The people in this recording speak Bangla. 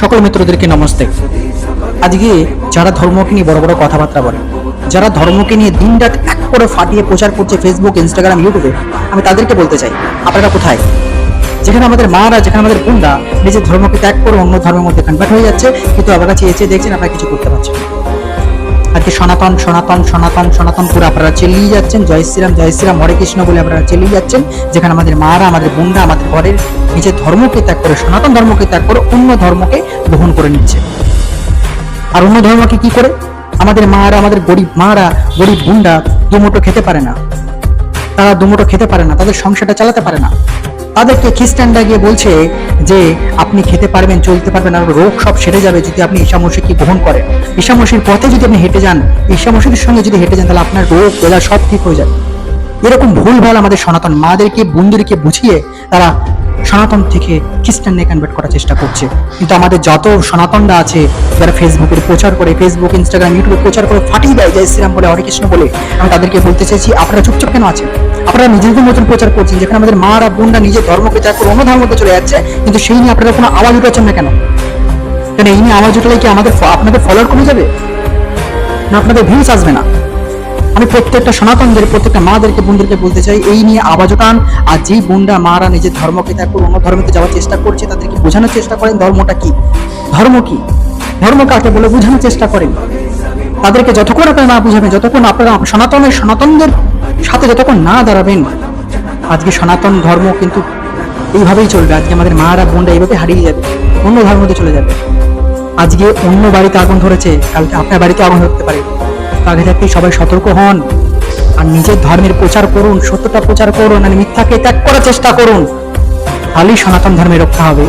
সকল মিত্রদেরকে নমস্তে। আজকে যারা ধর্মকে নিয়ে বড় বড় কথাবার্তা বলে, যারা ধর্মকে নিয়ে দিনরাত এক করে ফাটিয়ে প্রচার করছে ফেসবুক ইনস্টাগ্রাম ইউটিউবে আমি তাদেরকে বলতে চাই, আপনারা কোথায়? যেখানে আমাদের মারা, যেখানে আমাদের বোনরা নিজের ধর্মকে ত্যাগ করে অন্য ধর্মের মধ্যে কনভার্ট হয়ে যাচ্ছে, কিন্তু আপনারা কাছে এসে দেখছেন আপনারা কিছু করতে পারছেন না। আজকে সনাতন সনাতন সনাতন সনাতন করে আপনারা চালিয়ে যাচ্ছেন। জয় শ্রীরাম জয় শ্রীরাম, হরে কৃষ্ণ বলে আপনারা চালিয়ে যাচ্ছেন, যেখানে আমাদের মারা, আমাদের বোনরা, আমাদের ঘরের নিজের ধর্মকে ত্যাগ করে, সনাতন ধর্মকে ত্যাগ করে অন্য ধর্মকে গ্রহণ করে নিচ্ছে। আর অন্য ধর্মকে কি করে? আমাদের মারা, আমাদের গরিব মারা, গরিব বোনরা দুমুটো খেতে পারে না। তারা দুমুটো খেতে পারে না, তাদের সংসারটা চালাতে পারে না। তাদেরকে খ্রিস্টানরা গিয়ে বলছে যে, আপনি খেতে পারবেন, চলতে পারবেন আর রোগ সব সেরে যাবে যদি আপনি ঈশামসিকে গ্রহণ করেন। ঈশামসির পথে যদি আপনি হেঁটে যান ঈশামসির সঙ্গে যদি হেঁটে যান, তাহলে আপনার রোগ বেলা সব ঠিক হয়ে যাবে। এরকম ভুলভাল আমাদের সনাতন মাদেরকে, বন্ধুদেরকে বুঝিয়ে তারা সনাতন থেকে খ্রিস্টানে কনভার্ট করার চেষ্টা করছে। কিন্তু আমাদের যত সনাতনরা আছে, যারা ফেসবুকের প্রচার করে ফেসবুক ইনস্টাগ্রাম ইউটিউবে প্রচার করে, ফাটিয়ে দেয়, জয় শ্রীরাম বলে, হরে কৃষ্ণ বলে, আমি তাদেরকে বলতে চাইছি, আপনারা চুপচাপ কেন আছেন? আপনারা নিজেদের মতন প্রচার করছেন, যেখানে আমাদের মা আর বোনরা নিজের ধর্মকে ত্যাগ করে অন্য ধর্মকে চলে যাচ্ছে, কিন্তু সেই নিয়ে আপনারা কোনো আওয়াজ উঠাচ্ছেন না কেন? কেন এই নিয়ে আওয়াজ উঠলে কি আমাদের আপনাদের ফলোয়ার কমে যাবে? না আপনাদের ভিউজ আসবে না? আমি প্রত্যেকটা সনাতনদের, প্রত্যেকটা মাদেরকে, বোনদেরকে বলতে চাই, এই নিয়ে আওয়াজ ওঠান আর যেই বোনরা, মারা নিজের ধর্মকে ত্যাগ করে অন্য ধর্মকে যাওয়ার চেষ্টা করছে, তাদেরকে বোঝানোর চেষ্টা করেন, ধর্মটা কি? ধর্ম কি? ধর্ম কাকে বলে? বোঝানোর চেষ্টা করেন। তাদেরকে যতক্ষণ আপনারা না বুঝাবেন, যতক্ষণ আপনারা সনাতনের, সনাতনদের সাথে যতক্ষণ না দাঁড়াবেন, আজকে সনাতন ধর্ম কিন্তু এইভাবেই চলবে। আজকে আমাদের মারা বোনরা এইভাবে হারিয়ে যাবে, অন্য ধর্মতে চলে যাবে। আজকে অন্য বাড়িতে আগুন ধরেছে, কালকে আপনার বাড়িতে আগুন ধরতে পারে। আগে থাকতেই সবাই সতর্ক হন আর নিজের ধর্মের প্রচার করুন, সত্যটা প্রচার করুন আর মিথ্যাকে ত্যাগ করার চেষ্টা করুন। তাহলেই সনাতন ধর্মের রক্ষা হবে।